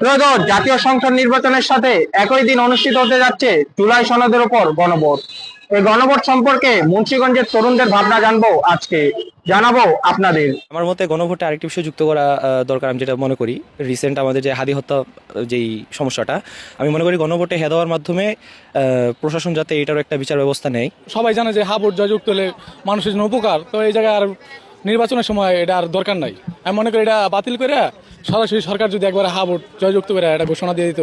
ত্রয়োদশ জাতীয় সংসদ নির্বাচনের সাথে একই দিন অনুষ্ঠিত হতে যাচ্ছে জুলাই সনদের উপর গণভোট। এই গণভোট সম্পর্কে মুন্সিগঞ্জের তরুণদের ভাবনা জানব আজকে। জানাব আপনাদের। আমার মতে গণভোটে আরেকটি বিষয় যুক্ত করা দরকার আমি যেটা মনে করি। রিসেন্ট আমাদের যে হাদি হত্যা যেই সমস্যাটা আমি মনে করি গণভোটে হ্যাঁ দেওয়ার মাধ্যমে আহ, প্রশাসন যাতে এটারও একটা বিচার ব্যবস্থা নেয়। সবাই জানে যে হাবুট জয়যুক্ত হলে মানুষের জন্য উপকার। তো এই জায়গায় আর নির্বাচনের সময় এটা আর দরকার নাই। আমি মনে করি এটা বাতিল করে সরাসরি সরকার যদি একবার হাবুট জয়যুক্ত করে এটা ঘোষণা দিয়ে দিত।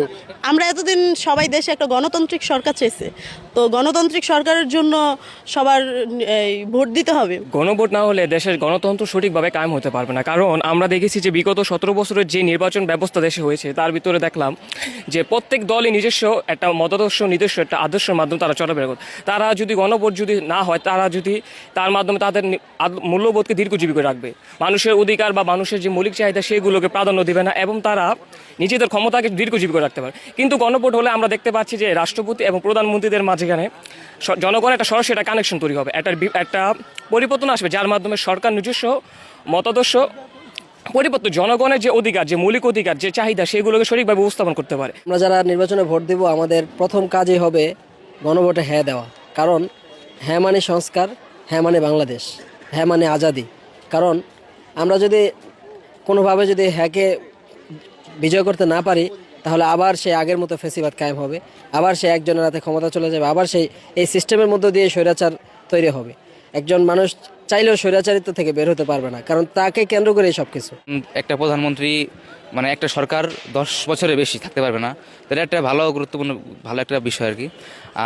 আমরা এতদিন সবাই দেশে একটা গণতান্ত্রিক সরকার চেয়েছে তো গণতান্ত্রিক সরকারের জন্য সবার এই, ভোট দিতে হবে। গণভোট না হলে দেশের গণতন্ত্র সঠিকভাবে কায়েম হতে পারবে না। কারণ আমরা দেখেছি যে বিগত সতেরো বছরের যে নির্বাচন ব্যবস্থা দেশে হয়েছে তার ভিতরে দেখলাম যে প্রত্যেক দলই নিজস্ব একটা মতাদর্শ নিজস্ব একটা আদর্শের মাধ্যমে তারা চলাফেরা করে তারা যদি গণভোট যদি না হয় তারা যদি তার মাধ্যমে তাদের মূল্যবোধকে দীর্ঘজীবী করে রাখবে। মানুষের অধিকার বা মানুষের যে মৌলিক চাহিদা সেগুলোকে প্রাধান্য দেবে না এবং তারা নিজেদের ক্ষমতাকে দীর্ঘজীবী করে রাখতে পারে। কিন্তু গণভোট হলে আমরা দেখতে পাচ্ছি যে রাষ্ট্রপতি এবং প্রধানমন্ত্রীদের মাঝখানে জনগণের একটা সরাসরি একটা কানেকশন তৈরি হবে। একটা একটা পরিবর্তন আসবে যার মাধ্যমে সরকার নিজস্ব মতাদর্শ পরিবর্তন জনগণের যে অধিকার, যে মৌলিক অধিকার, যে চাহিদা, সেগুলোকে সঠিকভাবে উপস্থাপন করতে পারে। আমরা যারা নির্বাচনে ভোট দেব, আমাদের প্রথম কাজই হবে গণভোটে হ্যাঁ দেওয়া। কারণ হ্যাঁ মানে সংস্কার হ্যাঁ মানে বাংলাদেশ হ্যাঁ মানে আজাদি। কারণ আমরা যদি কোনোভাবে যদি হ্যাকে বিজয় করতে না পারি, তাহলে আবার সেই আগের মতো ফেসিবাদ কায়েম হবে। আবার সে একজনের হাতে ক্ষমতা চলে যাবে। আবার সেই, এই সিস্টেমের মধ্য দিয়ে স্বৈরাচার তৈরি হবে। একজন মানুষ চাইলেও স্বৈরাচারিত্ব থেকে বের হতে পারবে না, কারণ তাকে কেন্দ্র করে সব কিছু একটা প্রধানমন্ত্রী মানে একটা সরকার দশ বছরের বেশি থাকতে পারবে না, তাহলে একটা ভালো গুরুত্বপূর্ণ, ভালো একটা বিষয় আর কি।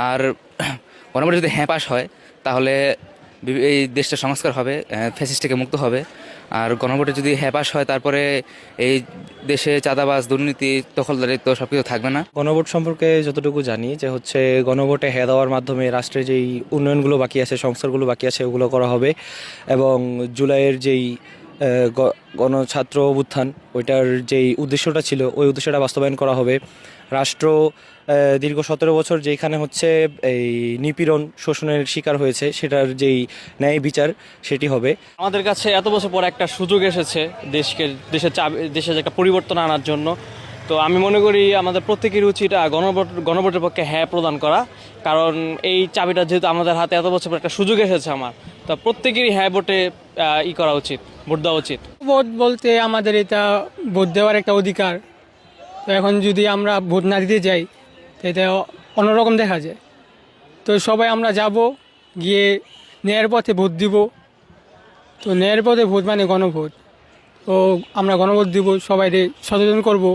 আর গণভোট যদি হ্যাঁ পাস হয়, তাহলে এই দেশটা সংস্কার হবে ফ্যাসিস থেকে মুক্ত হবে। আর গণভোটে যদি হ্যাঁ হয়, তারপরে এই দেশে চাঁদাবাজ, দুর্নীতি, দখলদারিত্ব সব কিছু থাকবে না। গণভোট সম্পর্কে যতটুকু জানি, যে হচ্ছে গণভোটে হ্যাঁ দেওয়ার মাধ্যমে রাষ্ট্রের যেই উন্নয়নগুলো বাকি আছে, সংস্কারগুলো বাকি আছে, ওগুলো করা হবে। এবং জুলাইয়ের যেই গণছাত্র অভ্যুত্থান, ওইটার যেই উদ্দেশ্যটা ছিল, ওই উদ্দেশ্যটা বাস্তবায়ন করা হবে। রাষ্ট্র দীর্ঘ সতেরো বছর যেখানে হচ্ছে, এই নিপীড়ন শোষণের শিকার হয়েছে, সেটার যেই ন্যায় বিচার, সেটি হবে। আমাদের কাছে এত বছর পর একটা সুযোগ এসেছে দেশকে, দেশের দেশের একটা পরিবর্তন আনার জন্য। তো আমি মনে করি আমাদের প্রত্যেকের উচিত গণভোট গণভোটের পক্ষে হ্যাঁ প্রদান করা। কারণ এই চাবিটা যেহেতু আমাদের হাতে এত বছর একটা সুযোগ এসেছে আমার, তো প্রত্যেকেরই হ্যাঁ ভোটে ই করা উচিত, ভোট দেওয়া উচিত। ভোট বলতে আমাদের এটা ভোট দেওয়ার একটা অধিকার। তো এখন যদি আমরা ভোট না দিতে যাই এটা অন্যরকম দেখা যায়। তো সবাই আমরা যাব, গিয়ে ন্যায়ের পথে ভোট দিব। তো ন্যায়ের পথে ভোট মানে গণভোট। তো আমরা গণভোট দিব সবাই সচেতন করব।